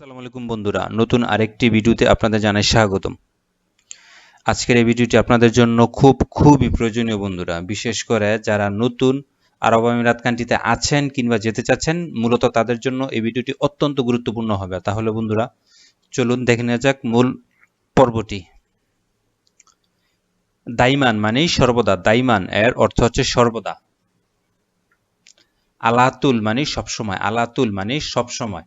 আসসালামু আলাইকুম বন্ধুরা, নতুন আরেকটি ভিডিওতে আপনাদের জানাই স্বাগতম। আজকের এই ভিডিওটি আপনাদের জন্য খুব খুবই প্রয়োজনীয় বন্ধুরা, বিশেষ করে যারা নতুন আরব আমিরাত কান্ট্রিতে আছেন কিংবা যেতে চাচ্ছেন, মূলত তাদের জন্য এই ভিডিওটি অত্যন্ত গুরুত্বপূর্ণ হবে। তাহলে বন্ধুরা, চলুন দেখে নেওয়া যাক মূল পর্বটি। দাইমান মানেই সর্বদা, দাইমান এর অর্থ হচ্ছে সর্বদা। আলাতুল মানে সবসময়, আলাতুল মানে সবসময়।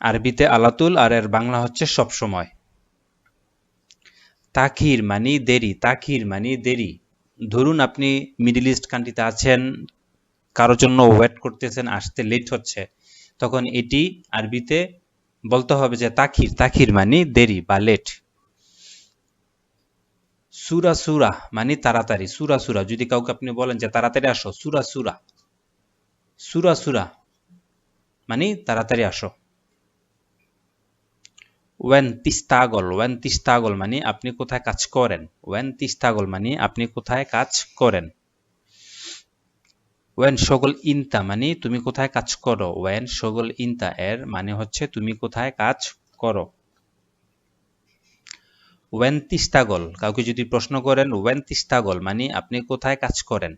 আরবিতে আলাতুল আর এর বাংলা হচ্ছে সবসময় তাখির মানি দেরি, তাখির মানি দেরি। ধরুন আপনি মিডিল ইস্ট কান্ট্রিতে আছেন কারোর জন্য ওয়েট করতেছেন, আসতে লেট হচ্ছে, তখন এটি আরবিতে বলতে হবে যে তাখির তাখির মানি দেরি বা লেট সুরা সুরা মানে তাড়াতাড়ি, সুরা সুরা, যদি কাউকে আপনি বলেন যে তাড়াতাড়ি আসো, সুরা সুরা। সুরা সুরা মানে তাড়াতাড়ি আসো। ওয়েন তিস্তাগল ওয়েন তিস্তাগল মানে আপনি কোথায় কাজ করেন? ওয়েন তিস্তাগল মানে আপনি কোথায় কাজ করেন? ওয়েন সগল ইনতা মানে তুমি কোথায় কাজ করো? ওয়েন সগল ইনতা এর মানে হচ্ছে তুমি কোথায় কাজ করো? ওয়েন তিস্তাগল কাউকে যদি প্রশ্ন করেন ওয়েন তিস্তাগল মানে আপনি কোথায় কাজ করেন?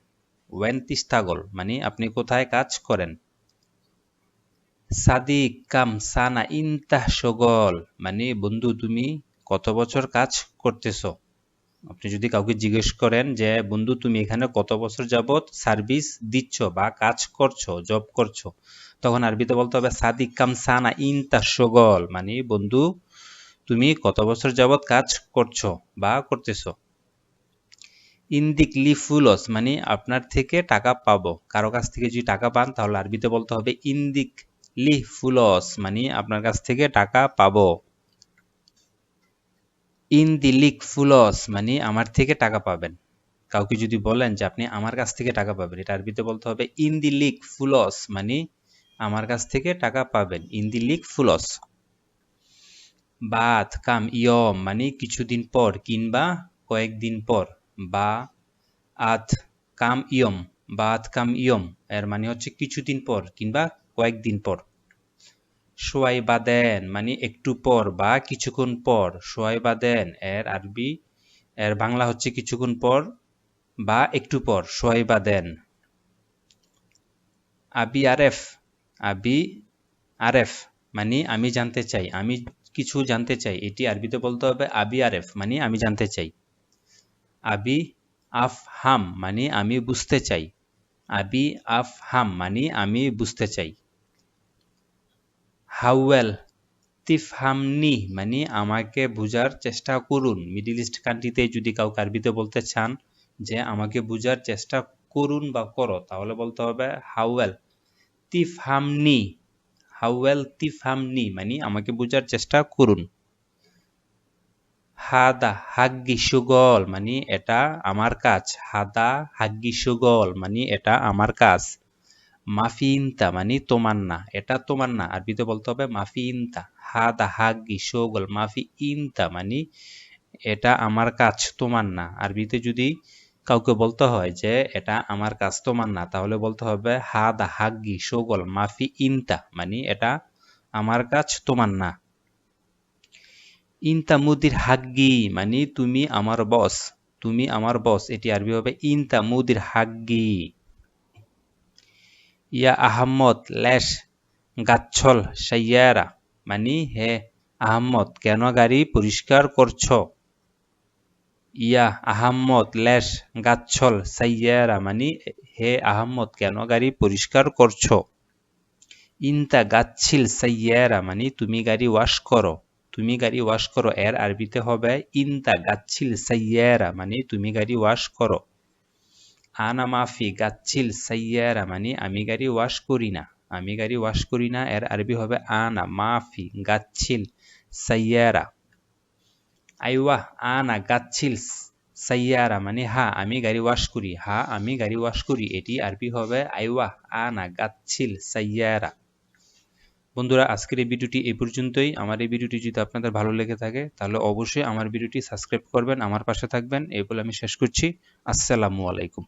ওয়েন তিস্তাগল মানে আপনি কোথায় কাজ করেন? সাদিক কাম সানা ইনতাহ সগল। মানে বন্ধু, তুমি কত বছর কাজ করতেছ? আপনি যদি কাউকে জিজ্ঞেস করেন যে, বন্ধু, তুমি এখানে কত বছর যাবত সার্ভিস দিচ্ছ বা কাজ করছ, জব করছ, তখন আরবিতে বলতে হবে সাদিক কাম সানা ইনতাহ সগল। মানে বন্ধু, তুমি কত বছর যাবত কাজ করছ বা করতেছ? ইন্দিক লিফুলস মানে আপনার থেকে টাকা পাবো। কারও কাছ থেকে যদি টাকা পান, তাহলে আরবিতে বলতে হবে ইন্দিক লি ফুলস মানে আপনার কাছ থেকে টাকা পাবো। ইন দি লিক ফুলস মানে আমার থেকে টাকা পাবেন। কাউকে যদি বলেন যে আপনি আমার কাছ থেকে টাকা পাবেন, এটা আরবিতে বলতে হবে ইন দি লিক ফুলস মানে আমার কাছ থেকে টাকা পাবেন। ইন দি লিক ফুলস। বাত, কাম, ইয়ম মানে কিছুদিন পর কিংবা কয়েকদিন পর। বা, আত, কাম, ইয়ম। বাত, কাম, ইয়ম, এর মানে হচ্ছে কিছুদিন পর কিংবা কয়েকদিন পর। সোয়াই বাদেন মানে একটু পর বা কিছুক্ষণ পর। সোয়াই বাদেন এর আরবি, এর বাংলা হচ্ছে কিছুক্ষণ পর বা একটু পর। সোয়াই বাদেন আবি আরেফ আবি আরেফ মানে আমি জানতে চাই। আমি কিছু জানতে চাই। এটি আরবিতে বলতে হবে আবি আরেফ মানে আমি জানতে চাই। আবি আফ হাম মানে আমি বুঝতে চাই। আবি আফ হাম মানে আমি বুঝতে চাই। হাউয়েল, তিফহামনি মানে আমাকে বুঝার চেষ্টা করুন। মিডিল ইস্ট কান্ট্রিতে যদি কাউকে আরবিতে বলতে চান যে আমাকে বুঝার চেষ্টা করুন বা করো, তাহলে বলতে হবে হাউ হাউয়েল, তিফহামনি হাউয়েল, তিফহামনি মানে আমাকে বুঝার চেষ্টা করুন। হাদা, হাগ্গি সুগল মানে এটা আমার কাজ। হাদা, হাগ্গি সুগল মানে এটা আমার কাজ। মাফি মানে তোমার না, এটা তোমার না। আরবিতে বলতে হবে মাফি ইনতা হাদা হাগ্গি সুগল মাফি ইনতা মানে এটা আমার কাজ তোমার না। আরবিতে যদি কাউকে বলতে হয় যে এটা আমার কাজ তোমার না, তাহলে বলতে হবে হাদা হাগ্গি সুগল মাফি ইনতা মানে এটা আমার কাজ তোমার না। ইনতা মুদির হাগ্গি মানে তুমি আমার বস। তুমি আমার বস। এটি আরবি হবে ইনতা মুদির হাগ্গি। ইয়া আহম্মদ লেশ গাচ্ছল সাইয়ারা মানে হে আহম্মদ কেন গাড়ি পরিষ্কার করছ ইয়া আহম্মদ লেশ গাচ্ছল সাইয়ারা মানে হে আহম্মদ কেন গাড়ি পরিষ্কার করছ ইনতা গাচ্ছিল সাইয়ারা মানে তুমি গাড়ি ওয়াশ করো তুমি গাড়ি ওয়াশ করো এর আরবিতে হবে ইনতা গাচ্ছিল সাইয়ারা মানে তুমি গাড়ি ওয়াশ করো আনা মাফি গাচ্ছিল সাইয়ারা মানে আমি গাড়ি ওয়াশ করি না আমি গাড়ি ওয়াশ করি না এর আরবি হবে আনা মাফি গাচ্ছিল সাইয়ারা আইওয়া আনা গাচ্ছিল সাইয়ারা মানে হা আমি গাড়ি ওয়াশ করি হা আমি গাড়ি ওয়াশ করি এটি আরবি হবে আইওয়া আনা গাচ্ছিল সাইয়ারা বন্ধুরা, আজকের এই ভিডিওটি এই পর্যন্তই। আমার এই ভিডিওটি যদি আপনাদের ভালো লেগে থাকে, তাহলে অবশ্যই আমার ভিডিওটি সাবস্ক্রাইব করবেন, আমার পাশে থাকবেন। এই বলে আমি শেষ করছি। আসসালামু আলাইকুম।